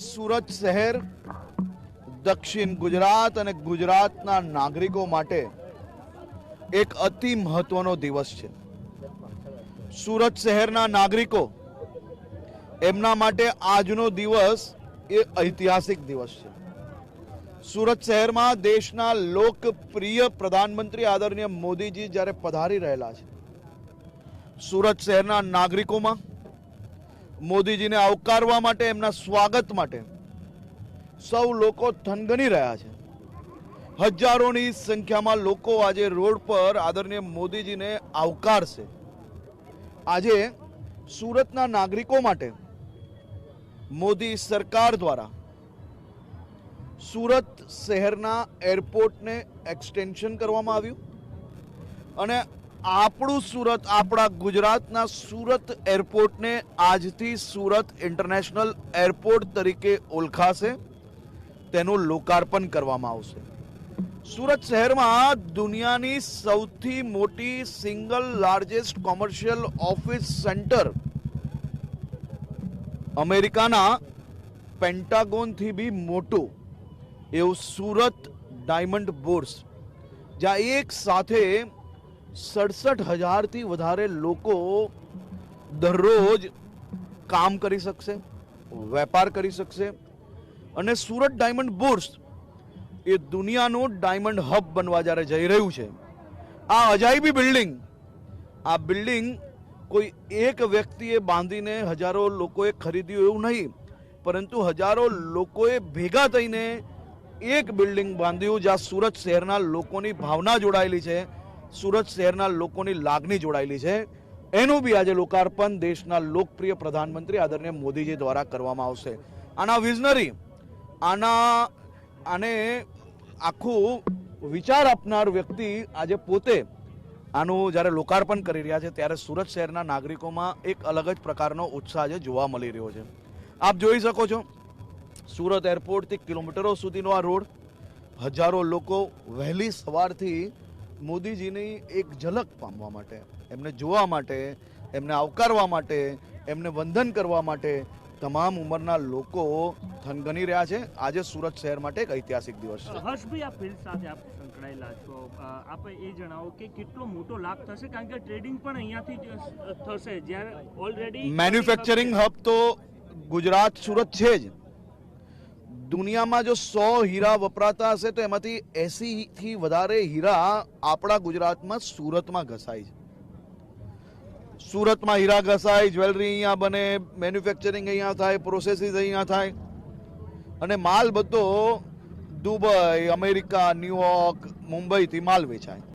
સુરત શહેર, દક્ષિણ ગુજરાત અને ગુજરાતના નાગરિકો માટે એક અતિ મહત્વનો દિવસ છે. સુરત શહેરના નાગરિકો, એમના માટે આજનો દિવસ એ ઐતિહાસિક દિવસ છે. સુરત શહેરમાં દેશના લોકપ્રિય પ્રધાનમંત્રી આદરણીય મોદીજી જ્યારે પધારી રહેલા છે, સુરત શહેરના નાગરિકોમાં મોદીજીને આવકારવા માટે, એમના સ્વાગત માટે સૌ લોકો થનગની રહ્યા છે. હજારોની સંખ્યામાં લોકો આજે રોડ પર આદરણીય મોદીજીને આવકારશે. આજે સુરતના નાગરિકો માટે મોદી સરકાર દ્વારા સુરત શહેરના એરપોર્ટને એક્સટેન્શન કરવામાં આવ્યું. અને આપણું સુરત, આપણા ગુજરાતના સુરત એરપોર્ટને આજથી સુરત ઇન્ટરનેશનલ એરપોર્ટ તરીકે ઓળખાશે. તેનું લોકાર્પણ કરવામાં આવશે. સુરત શહેરમાં દુનિયાની સૌથી મોટી single largest commercial office centre અમેરિકાના પેન્ટાગોનથી બી મોટું એવું સુરત ડાયમંડ બોર્સ. જ્યાં એક સાથે સડસઠ હજારથી વધારે લોકો દરરોજ કામ કરી શકશે, વેપાર કરી શકશે અને સુરત ડાયમંડ બોર્સ એ દુનિયાનું ડાયમંડ હબ બનવા જ્યારે જઈ રહ્યું છે, આ અજાયબી બિલ્ડિંગ, આ બિલ્ડિંગ કોઈ એક વ્યક્તિએ બાંધીને હજારો લોકોએ ખરીદ્યું એવું નહીં, પરંતુ હજારો લોકોએ ભેગા થઈને એક બિલ્ડિંગ બાંધ્યું જ્યાં સુરત શહેરના લોકોની ભાવના જોડાયેલી છે સુરત શહેરના લોકોની લાગણી જોડાયેલી છે. એનું બી આજે લોકાર્પણ દેશના લોકપ્રિય પ્રધાનમંત્રી આદરણીય મોદીજી દ્વારા કરવામાં આવશે. આના વિઝનરી, આના, આને આખું વિચાર આપનાર વ્યક્તિ આજે પોતે આનું જ્યારે લોકાર્પણ કરી રહ્યા છે, ત્યારે સુરત શહેરના નાગરિકોમાં એક અલગ જ પ્રકારનો ઉત્સાહ આજે જોવા મળી રહ્યો છે. આપ જોઈ શકો છો, સુરત એરપોર્ટથી કિલોમીટરો સુધીનો આ રોડ. હજારો લોકો વહેલી સવારથી મોદીજીની એક ઝલક પામવા માટે એમને જોવા માટે એમને આવકારવા માટે એમને વંદન કરવા માટે તમામ ઉંમરના લોકો થનગની રહ્યા છે. આજે સુરત શહેર માટે એક ઐતિહાસિક દિવસ છે. હર્ષભાઈ આ ફિલ્ડ સાથે આપ સંકળાયેલા છો. આપ એ જણાવો કે કેટલો મોટો લાભ થશે? કારણ કે ટ્રેડિંગ પણ અહીંયાથી થશે. જ્યારે ઓલરેડી મેન્યુફેક્ચરિંગ હબ તો ગુજરાત સુરત છે જ. દુનિયામાં જો સો હીરા વપરાતા હશે તો એમાંથી એસી થી વધારે હીરા આપણા ગુજરાતમાં સુરતમાં ઘસાય છે. સુરતમાં હીરા ઘસાય, જ્વેલરી અહીંયા બને, મેન્યુફેક્ચરિંગ અહીંયા થાય, પ્રોસેસીસ અહીંયા થાય. અને માલ બધો દુબઈ, અમેરિકા, ન્યુયોર્ક, મુંબઈથી માલ વેચાય.